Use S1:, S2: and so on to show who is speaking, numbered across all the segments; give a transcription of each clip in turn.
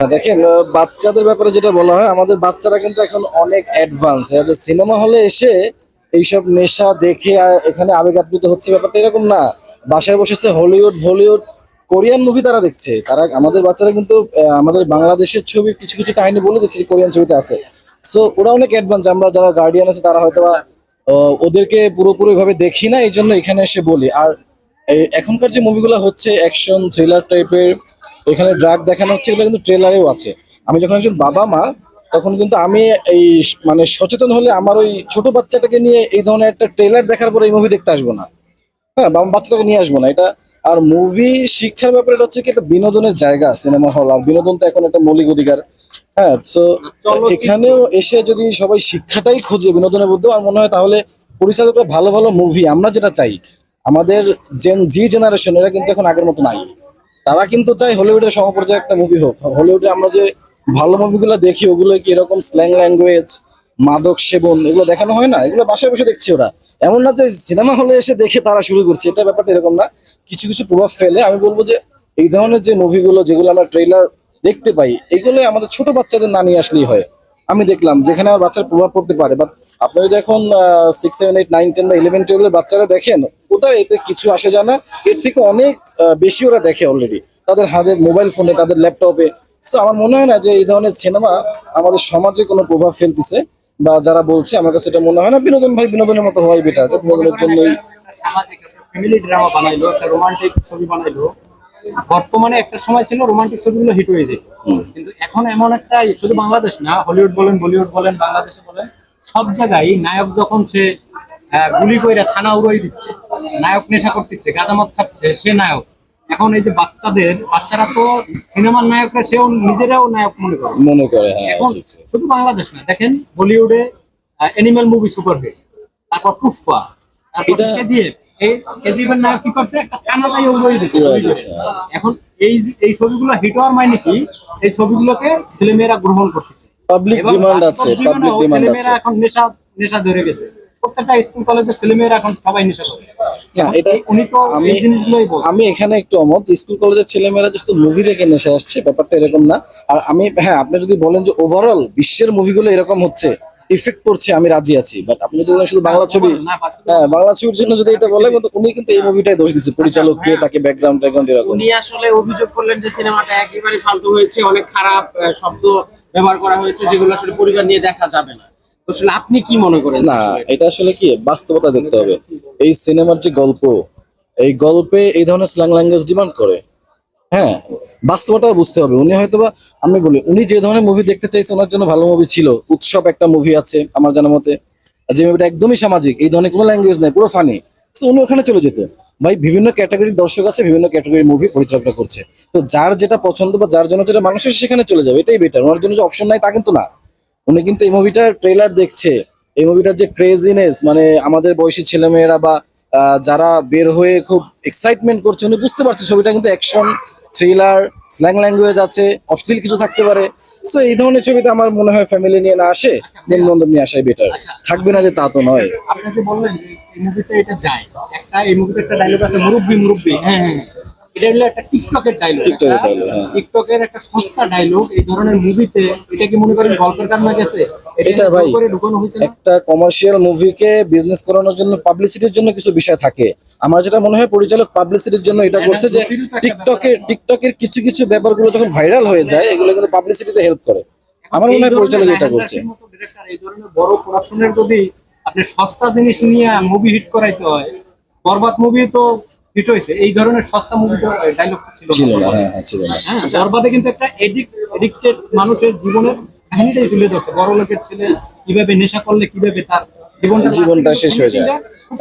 S1: দেখেন বাচ্চাদের ব্যাপারে যেটা বলা হয়, আমাদের বাচ্চারা কিন্তু এখন অনেক অ্যাডভান্স সিনেমা হলে এসে এইসব নেশা দেখে এখানে আবেগ আপ্লুত হচ্ছে ব্যাপারটা এরকম না। বাসায় বসেছে হলিউড বলিউড কোরিয়ান মুভি তারা দেখছে। তারা, আমাদের বাচ্চারা কিন্তু আমাদের বাংলাদেশের ছবি কিছু কিছু কাহিনী বলে দিচ্ছে যে কোরিয়ান ছবিতে আছে। সো ওরা অনেক অ্যাডভান্স আমরা যারা গার্ডিয়ান আছে, তারা হয়তো ওদেরকে পুরোপুরি ভাবে দেখি না এই জন্য এখানে এসে বলি। আর এখনকার যে মুভিগুলো হচ্ছে অ্যাকশন থ্রিলার টাইপের এখানে ড্রাগ দেখানো হচ্ছে, এগুলো কিন্তু ট্রেলারেও আছে। আমি যখন একজন বাবা মা, তখন কিন্তু আমি এই মানে সচেতন হলে আমার ওই ছোট বাচ্চাটাকে নিয়ে এই ধরনের একটা ট্রেলার দেখার পরে এই মুভি দেখতে আসব না। হ্যাঁ বা- বাচ্চাটাকে নিয়ে আসব না। এটা, আর মুভি শিক্ষার ব্যাপারে এটা হচ্ছে কি, একটা বিনোদনের জায়গা সিনেমা হল আর বিনোদন তো এখন একটা মৌলিক অধিকার। হ্যাঁ তো এখানেও এসে যদি সবাই শিক্ষাটাই খোঁজে বিনোদনের মধ্যে আমার মনে হয় তাহলে পরিচালকরা ভালো ভালো মুভি আমরা যেটা চাই, আমাদের জেন জি জেনারেশন এরা কিন্তু এখন আগের মতো নাই। তারা কিন্তু চাই হলিউডের সমপর্যায়ে একটা মুভি হোক। হলিউডে আমরা যে ভালো মুভিগুলো দেখি, ওগুলো কি এরকম স্ল্যাং ল্যাঙ্গুয়েজ মাদক সেবন, এগুলো দেখানো হয় না? এগুলো বাসায় বসে দেখছি ওরা। এমন না যে সিনেমা হলে এসে দেখে তারা শুরু করছে, এটা ব্যাপারটা এরকম না। কিছু কিছু প্রভাব ফেলে, আমি বলব যে এই ধরনের যে মুভিগুলো যেগুলো আমরা ট্রেলার দেখতে পাই এগুলো আমাদের ছোট বাচ্চাদের না নিয়ে আসলেই হয়। আমি দেখলাম, যেখানে আমার বাচ্চার প্রভাব পড়তে পারে। বাট আপনি যদি এখন six seven eight nine ten বা ইলেভেন টুয়েলভের বাচ্চারা দেখেন ওদের এতে কিছু আসে যায় না? এর থেকে অনেক বেশি ওরা দেখে অলরেডি তাদের হাতে মোবাইল ফোনে তাদের ল্যাপটপে সো আমার মনে হয় না যে এই ধরনের সিনেমা আমাদের সমাজে কোনো প্রভাব ফেলতেছে, বা যারা বলছে, আমার কাছে এটা মনে হয় না, বিনোদন ভাই বিনোদনের মতো হওয়াই বেটার বিনোদনের জন্যই।
S2: ফ্যামিলি ড্রামা বানাইলো, একটা রোমান্টিক ছবি বানাইলো। বর্তমানে একটা সময় ছিল রোমান্টিক ছবিগুলো হিট হয়ে যেত। কিন্তু এখন এমন একটা শুধু বাংলাদেশ না হলিউড বলেন বলিউড বলেন বাংলাদেশে বলেন সব জায়গায় নায়ক যখন সে গুলি কইরা থানা উড়াই দিচ্ছে নায়ক নেশা করতেছে গাজামত খাচ্ছে সে নায়ক। এখন এই যে বাচ্চাদের বাচ্চারা তো সিনেমার নায়করা সেও নিজেরাও নায়ক মনে করে।
S1: মনে করে হ্যাঁ
S2: এখন। শুধু বাংলাদেশ না দেখেন বলিউডে অ্যানিমাল মুভি সুপার সুপারহিট তারপর পুষ্পা তারপর কেজিএফ এই কেজিএফ এর নায়ক কি করছে? একটা কানাডাই উড়িয়ে দিয়েছে
S1: উড়িয়ে দিয়েছে, হ্যাঁ।
S2: এখন এই এই ছবিগুলো হিট হওয়ার মানে কি? এই ছবিগুলোকে ছেলেমেয়েরা গ্রহণ করতেছে।
S1: পাবলিক ডিমান্ড আছে পাবলিক ডিমান্ড আছে।
S2: এখন নেশা নেশা ধরে গেছে। প্রত্যেকটা স্কুল কলেজের ছেলেমেয়েরা এখন সবাই নেশা করে।
S1: না এটা
S2: উনি তো
S1: আমি
S2: জিনিসগুলোই
S1: আমি এখানে একটু অমত স্কুল কলেজের ছেলেমেয়েরা যে মুভি দেখে নেশে আসছে ব্যাপারটা এরকম না। আর আমি হ্যাঁ আপনি যদি বলেন যে ওভারঅল বিশ্বের মুভিগুলো এরকম হচ্ছে ইফেক্ট করছে আমি রাজি আছি। বাট আপনি যদি শুধু বাংলা ছবি। হ্যাঁ বাংলা ছবির জন্য যদি এটা বলে কিন্তু উনি কিন্তু এই মুভিটাই দোষ দিচ্ছে পরিচালক পরিচালককে তাকে ব্যাকগ্রাউন্ড ট্যাকগ্রাউন্ড এরকম।
S3: উনি আসলে অভিযোগ করলেন যে সিনেমাটা একেবারে ফালতু হয়েছে অনেক খারাপ শব্দ ব্যবহার করা হয়েছে যেগুলো আসলে পরিবার নিয়ে দেখা যাবে না। আসলে আপনি কি মনে করেন
S1: না এটা আসলে কি? বাস্তবতা দেখতে হবে। এই সিনেমার যে গল্প এই গল্পে এই ধরনের স্ল্যাং ল্যাঙ্গুয়েজ ডিমান্ড করে। হ্যাঁ বাস্তবতা বুঝতে হবে। উনি হয়তোবা, আমি বলি, উনি যে ধরনের মুভি দেখতে চাইছে, ওনার জন্য ভালো মুভি ছিল। উৎসব একটা মুভি আছে, আমার জানার মতে। যে মুভিটা একদমই সামাজিক, এই ধরনের কোনো ল্যাঙ্গুয়েজ নেই, পুরো ফানি উনি ওখানে চলে যেতে। ভাই, বিভিন্ন ক্যাটাগরির দর্শক আছে, বিভিন্ন ক্যাটাগরির মুভি পরিচালনা করছে। তো যার যেটা পছন্দ বা যার জন্য যেটা মানুষের সেখানে চলে যাবে, এটাই বেটার ওনার জন্য যে অপশন নাই, তা কিন্তু না। উনি কিন্তু এই মুভিটার ট্রেলার দেখছে। এই মুভিটার যে ক্রেজিনেস মানে আমাদের বয়সী ছেলেমেয়েরা বা যারা বের হয়ে খুব এক্সাইটমেন্ট করছে, উনি বুঝতে পারছে ছবিটা কিন্তু অ্যাকশন থ্রিলার স্ল্যাং ল্যাঙ্গুয়েজ আছে, অশ্লীল কিছু থাকতে পারে। সো এই ধরনের ছবিতে আমার মনে হয় ফ্যামিলি নিয়ে না আসে বন্ধু নিয়ে আসাই বেটার থাকবে না যে তা তো নয়।
S2: আপনি বললেন এই মুভিতে এটা যায়, একটা এই মুভিতে একটা ডায়লগ আছে, মুরব্বি মুরব্বি। হ্যাঁ হ্যাঁ। এটা হলো একটা টিকটকের ডায়লগ
S1: টিকটকের dialogue, হ্যাঁ।
S2: টিকটকের একটা সস্তা ডায়লগ এই ধরনের মুভিতে এটা কি মনে করেন গল্পের কারণে গেছে
S1: এটা ভাই
S2: করে ঢুকানো হয়েছে না?
S1: একটা কমার্শিয়াল মুভিকে বিজনেস করানোর জন্য পাবলিসিটির জন্য কিছু বিষয় থাকে। আমার যেটা মনে হয় পরিচালক পাবলিসিটির জন্য এটা করছে যে টিকটকের টিকটকের কিছু কিছু ব্যাপারগুলো যখন ভাইরাল হয়ে যায় এগুলো কিন্তু পাবলিসিটিতে হেল্প করে। আমার মনে হয় পরিচালক এটা করছে।
S2: এই ধরনের বড় প্রোডাকশনের যদি আপনি সস্তা জিনিস নিয়ে মুভি হিট করাইতে হয় বরবাদ মুভি তো হিট হয়েছে এই ধরনের সস্তা মুভি ডায়লগ ছিল
S1: ছিল
S2: না।
S1: না হ্যাঁ হ্যাঁ ছিল না।
S2: হ্যাঁ বরবাদে কিন্তু একটা এডিক্ট এডিক্টেড মানুষের জীবনের কাহিনীটাই তুলে ধরছে। বড় লোকের ছেলে কীভাবে নেশা করলে কীভাবে তার জীবনটা
S1: জীবনটা শেষ হয়ে যায়।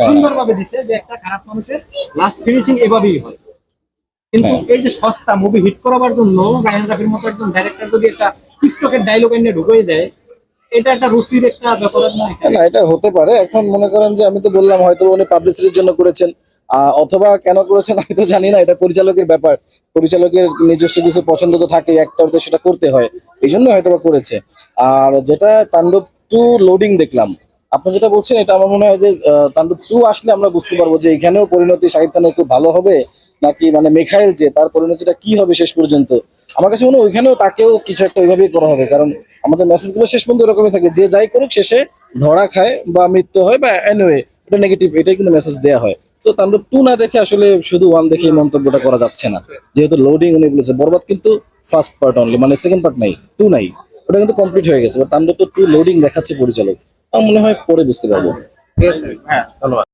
S2: সুন্দরভাবে দিচ্ছে যে একটা খারাপ মানুষের লাস্ট ফিনিশিং এভাবেই হয়। কিন্তু। এই যে সস্তা মুভি হিট করাবার জন্য রায়ন রাফির মতো একজন ডাইরেক্টর যদি একটা টিকটকের ডায়লগ এনে ঢুকিয়ে দেয় এটা একটা রুচির একটা ব্যাপার না।
S1: এটা হতে পারে। এখন মনে করেন যে আমি তো বললাম হয়তো উনি পাবলিসিটির জন্য করেছেন। অথবা কেন করেছেন আমি তো জানি না, এটা পরিচালকের ব্যাপার। পরিচালকের নিজস্ব কিছু পছন্দ তো থাকে একটাতে সেটা করতে হয়। এই জন্য হয়তো বা করেছে। আর যেটা তাণ্ডব টু লোডিং দেখলাম, আপনি যেটা বলছেন, এটা আমার মনে হয় যে তাণ্ডব টু আসলে আমরা বুঝতে পারব যে এখানেও পরিণতি শাহিদ খানের খুব ভালো হবে, নাকি মানে মেখাইল যে, তার পরিণতিটা কি হবে শেষ পর্যন্ত? আমার কাছে মনে হয় ওইখানেও তাকেও কিছু একটা ওইভাবেই করা হবে, কারণ আমাদের মেসেজগুলো শেষ পর্যন্ত এরকমই থাকে। যে যাই করুক, শেষে ধরা খায় বা মৃত্যু হয় বা এনিওয়ে এটা নেগেটিভ এটাই কিন্তু মেসেজ দেওয়া হয়। তো তাণ্ডব টু না দেখে আসলে শুধু ওয়ান দেখে মন্তব্যটা করা যাচ্ছে না। যেহেতু লোডিং উনি বলেছে। বরবাদ কিন্তু ফার্স্ট পার্ট অনলি মানে সেকেন্ড পার্ট নাই টু নাই। ওটা কিন্তু কমপ্লিট হয়ে গেছে। তাণ্ডব তো টু লোডিং দেখাচ্ছে পরিচালক। আমার মনে হয় পরে বুঝতে পারব।
S3: ঠিক আছে। হ্যাঁ ধন্যবাদ।